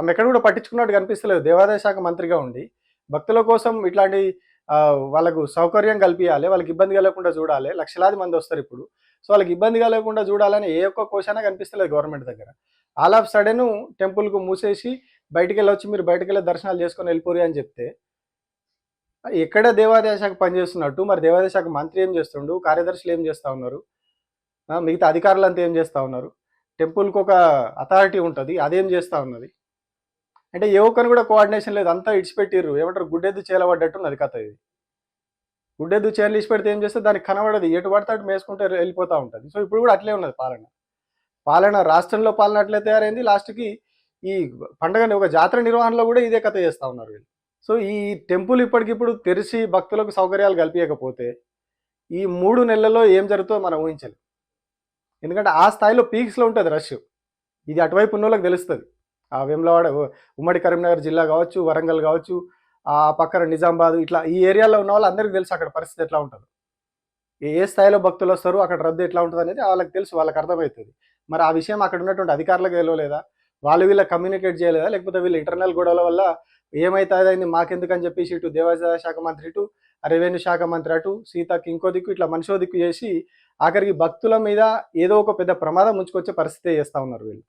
ఆమె ఎక్కడ కూడా పట్టించుకున్నట్టు కనిపిస్తలేదు. దేవాదాయ శాఖ మంత్రిగా ఉండి భక్తుల కోసం ఇట్లాంటి వాళ్ళకు సౌకర్యం కల్పించాలి వాళ్ళకి ఇబ్బంది కలగకుండా చూడాలి. లక్షలాది మంది వస్తారు ఇప్పుడు. సో వాళ్ళకి ఇబ్బంది కలగకుండా చూడాలని ఏ ఒక్క కోశానా కనిపిస్తలేదు గవర్నమెంట్ దగ్గర. ఆల్ ఆఫ్ సడన్ టెంపుల్కు మూసేసి బయటికి వెళ్ళొచ్చి మీరు బయటికి వెళ్ళి దర్శనాలు చేసుకొని వెళ్ళిపోరు అని చెప్తే ఎక్కడ దేవాదాయ శాఖ పనిచేస్తున్నట్టు? మరి దేవాదాయ శాఖ మంత్రి ఏం చేస్తుండు? కార్యదర్శులు ఏం చేస్తూ ఉన్నారు? మిగతా అధికారులంతా ఏం చేస్తూ ఉన్నారు? టెంపుల్కి ఒక అథారిటీ ఉంటుంది. అదేం చేస్తూ ఉన్నది? అంటే ఏ ఒక్కరిని కూడా కోఆర్డినేషన్ లేదు అంతా ఇడిచిపెట్టిర్రు. ఏమంటారు? గుడ్డెద్దు చేలబడ్డట్టు ఉన్నది కథ ఇది. గుడ్డెద్దు చేలు ఇచ్చిపెడితే ఏం చేస్తే దానికి కనబడదు. ఎటు పడితే అటు మేసుకుంటే వెళ్ళిపోతూ ఉంటుంది. సో ఇప్పుడు కూడా అట్లే ఉన్నది పాలన. పాలన రాష్ట్రంలో పాలన అట్లే తయారైంది. లాస్ట్కి ఈ పండగని ఒక జాతర నిర్వహణలో కూడా ఇదే కథ చేస్తూ ఉన్నారు వీళ్ళు. సో ఈ టెంపుల్ ఇప్పటికిప్పుడు తెరిచి భక్తులకు సౌకర్యాలు కల్పించకపోతే ఈ మూడు నెలల్లో ఏం జరుగుతుందో మనం ఊహించాలి. ఎందుకంటే ఆ స్థాయిలో పీక్స్లో ఉంటుంది రష్. ఇది అటువైపు ఉన్న వాళ్ళకి తెలుస్తుంది. వేములవాడ ఉమ్మడి కరీంనగర్ జిల్లా కావచ్చు వరంగల్ కావచ్చు ఆ పక్కన నిజామాబాద్ ఇట్లా ఈ ఏరియాలో ఉన్న వాళ్ళు అందరికీ తెలుసు అక్కడ పరిస్థితి ఎట్లా ఉంటుంది. ఏ- ఏ స్థాయిలో భక్తులు వస్తారు అక్కడ రద్దు ఎట్లా ఉంటుంది అనేది వాళ్ళకి తెలుసు వాళ్ళకి అర్థమవుతుంది. మరి ఆ విషయం అక్కడ ఉన్నటువంటి అధికారులకు తెలియలేదా? వాళ్ళు వీళ్ళ కమ్యూనికేట్ చేయలేదా? లేకపోతే వీళ్ళ ఇంటర్నల్ గొడవల వల్ల ఏమైతుందని మాకెందుకు అని చెప్పేసి ఇటు దేవాదాయ శాఖ మంత్రి ఇటు రెవెన్యూ శాఖ మంత్రి అటు సీతకి ఇంకో దిక్కు ఇట్లా మనిషో దిక్కు చేసి ఆఖరికి భక్తుల మీద ఏదో ఒక పెద్ద ప్రమాదం ఉంచుకొచ్చే పరిస్థితి చేస్తూ ఉన్నారు వీళ్ళు.